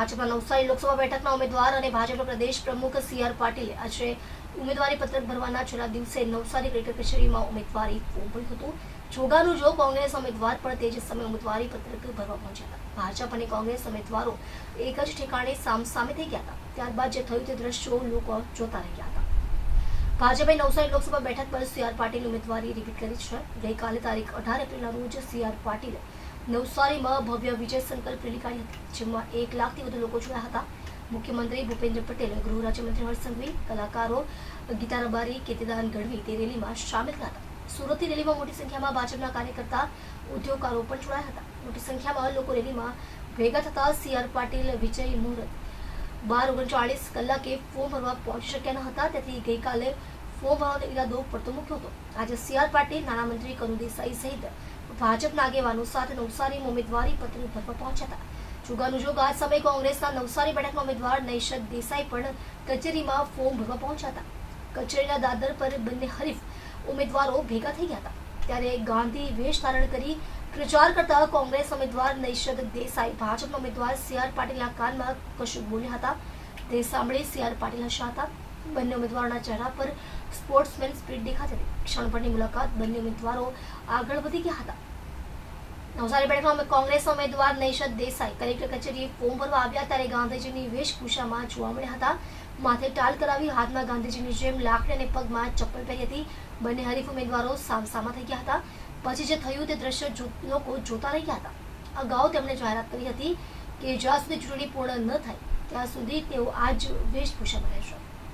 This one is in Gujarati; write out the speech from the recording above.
ભાજપના નવસારી લોકસભા બેઠકના ઉમેદવાર અને ભાજપના પ્રદેશ પ્રમુખ સી આર પાટીલે આજે ઉમેદવારી પત્રક ભરવાના છેલ્લા દિવસે નવસારી કલેક્ટર કચેરીમાં ઉમેદવારી ફોર્મ હતું. જોગાનું જો કોંગ્રેસ ઉમેદવાર પણ તે જ સમયે ઉમેદવારી પત્રક ભરવા પહોંચ્યા હતા. ભાજપ અને કોંગ્રેસ ઉમેદવારો એક જ ઠેકાણે સામસામે થઈ ગયા હતા. ત્યારબાદ જે થયું તે દ્રશ્યો લોકો જોતા રહ્યા હતા. ભાજપે નવસારી લોકસભા બેઠક પર સી પાટીલ ઉમેદવારી રિપીટ કરી છે. ગઈકાલે તારીખ અઢાર એપ્રિલના રોજ સી પાટીલે નવસારીમાં ભવ્ય વિજય સંકલ્પ રેલી કાઢી જેમાં એક લાખથી વધુ લોકો જોડાયા હતા. મુખ્યમંત્રી ભૂપેન્દ્ર પટેલ, ગૃહ રાજ્યમંત્રી હર્ષ સંઘવી, કલાકારો ગીતા રબારી કીર્તિદાન ગઢવી તે રેલીમાં સામેલ થયા હતા. સુરતની રેલીમાં મોટી સંખ્યામાં ભાજપના કાર્યકર્તા, ઉદ્યોગકારો પણ જોડાયા હતા. મોટી સંખ્યામાં લોકો રેલીમાં ભેગા થતા સી આર પાટીલ, વિજય મુહૂર્ત બાર ઓગણચાળીસ કલાકે ફોર્મ ભરવા પહોંચી શક્યા ન હતા, તેથી ગઈકાલે દાદર પર બંને હરીફ ઉમેદવારો ભેગા થઈ ગયા હતા. ત્યારે ગાંધી વેશ ધારણ કરી પ્રચાર કરતા કોંગ્રેસ ઉમેદવાર નૈશદ દેસાઈ ભાજપના ઉમેદવાર સી આર પાટીલના કાનમાં કશું બોલ્યા હતા. તે સાંભળી સી આર પાટીલ હશા હતા બંને ઉમેદવારોના ચહેરા પર સ્પોર્ટ્સમેન સ્પિરિટ દેખાતી હતી. ક્ષણભરની મુલાકાત બંને ઉમેદવારો આગળ વધી ગયા હતા. નવસારી બેઠકમાં કોંગ્રેસ ઉમેદવાર નૈશદ દેસાઈ, કલેક્ટર કચેરીએ ફોર્મ ભરવા આવ્યા ત્યારે ગાંધીજીની વેશભૂષામાં જોવા મળ્યા હતા. માથે ટાલ કરાવી હાથમાં ગાંધીજીની જેમ લાકડી અને પગમાં ચપ્પલ પહેરી હતી. બંને હરીફ ઉમેદવારો સામસામા થઈ ગયા હતા. પછી જે થયું તે દ્રશ્ય લોકો જોતા રહ્યા હતા. અગાઉ તેમણે જાહેરાત કરી હતી કે જ્યાં સુધી ચૂંટણી પૂર્ણ ન થાય, ત્યાં સુધી તેઓ આ જ વેશભૂષામાં રહેશે.